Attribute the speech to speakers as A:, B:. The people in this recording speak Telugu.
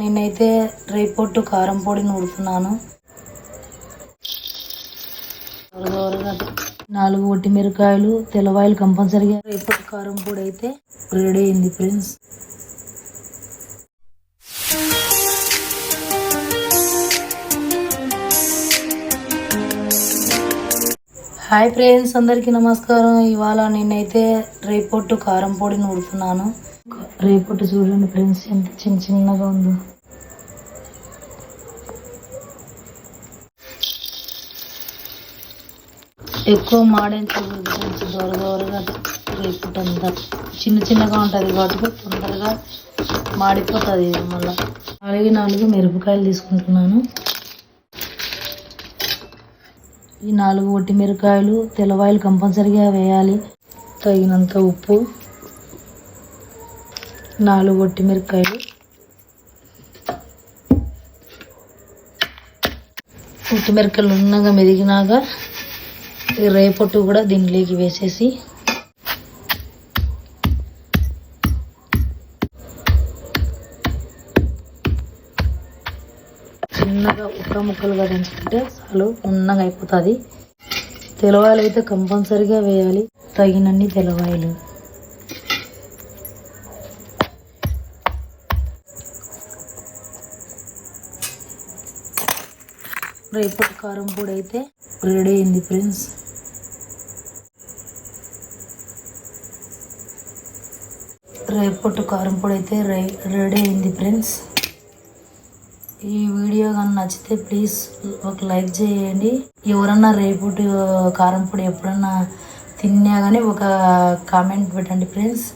A: నేనైతే రేపొట్టు కారం పొడి నూరుతున్నాను నాలుగు ఒట్టి మిరకాయలు తెల్లవాయలు కంపల్సరిగా రేపొట్టు కారం పొడి అయితే రెడీ అయింది ఫ్రెండ్స్. హాయ్ ఫ్రెండ్స్ అందరికీ నమస్కారం. ఇవాళ నేనైతే రేపొట్టు కారం పొడి నూరుతున్నాను రేపటి చూడండి ఫ్రెండ్స్ ఎంత చిన్న చిన్నగా ఉందో. ఎక్కువ మాడించకూడదు కొంచెం దూర దూరగా రేపొట్టు అంతా చిన్న చిన్నగా ఉంటుంది కాబట్టి తొందరగా మాడిపోతుంది ఇది మళ్ళీ. అలాగే నాలుగు మిరపకాయలు తీసుకుంటున్నాను. ఈ నాలుగు ఒట్టి మిరకాయలు తెల్లవాయలు కంపల్సరిగా వేయాలి. తగినంత ఉప్పు. నాలుగు ఒట్టి మిరపకాయలు. ఒట్టి మిరపకాయలు ఉన్నగా మెదిగినాక రేపొట్టు కూడా దీనిలోకి వేసేసి చిన్నగా ఉక్క ముక్కలుగా దంచుకుంటే చాలు ఉన్నగా అయిపోతుంది. తెలవాయలు అయితే కంపల్సరిగా వేయాలి. తగినన్ని తెలవాయలు రేపటి కారం పొడి అయితే రెడీ అయింది ఫ్రెండ్స్. రేపటి కారం పొడి అయితే రెడీ అయింది ఫ్రెండ్స్. ఈ వీడియో కానీ నచ్చితే ప్లీజ్ ఒక లైక్ చేయండి. ఎవరన్నా రేపటి కారం పొడి ఎప్పుడన్నా తిన్నా కానీ ఒక కామెంట్ పెట్టండి ఫ్రెండ్స్.